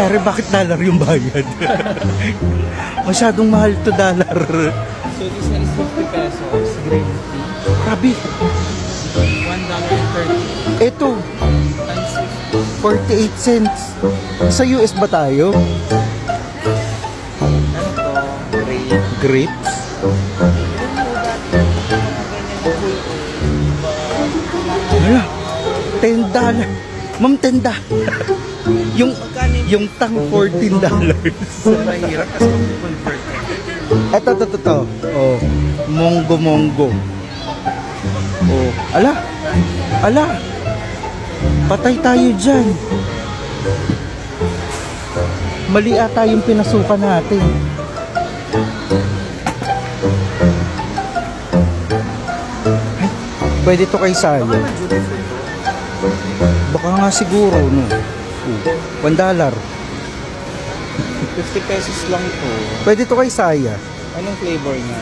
nangyari? Bakit dollar yung bayad? Masyadong mahal to dollar. So this one is 50 pesos, green tea. Grabe. $1.30 Ito, times 48 cents. Sa US ba tayo? Ano to? Grape. Grapes? Hala, 10 dollar. Ma'am, 10 dollar. yung, yung tang 14 dollars. Mahirap kasi mag-convert. Eto, to, to, to. Oh, monggo, monggo. Oh, ala. Ala. Patay tayo dyan. Mali ata yung pinasukan natin. Ay, pwede to kay Sayo. Baka nga siguro, no? Oh, one dollar. 50 pesos lang to. Pwede to kay Saya. Anong flavor niya?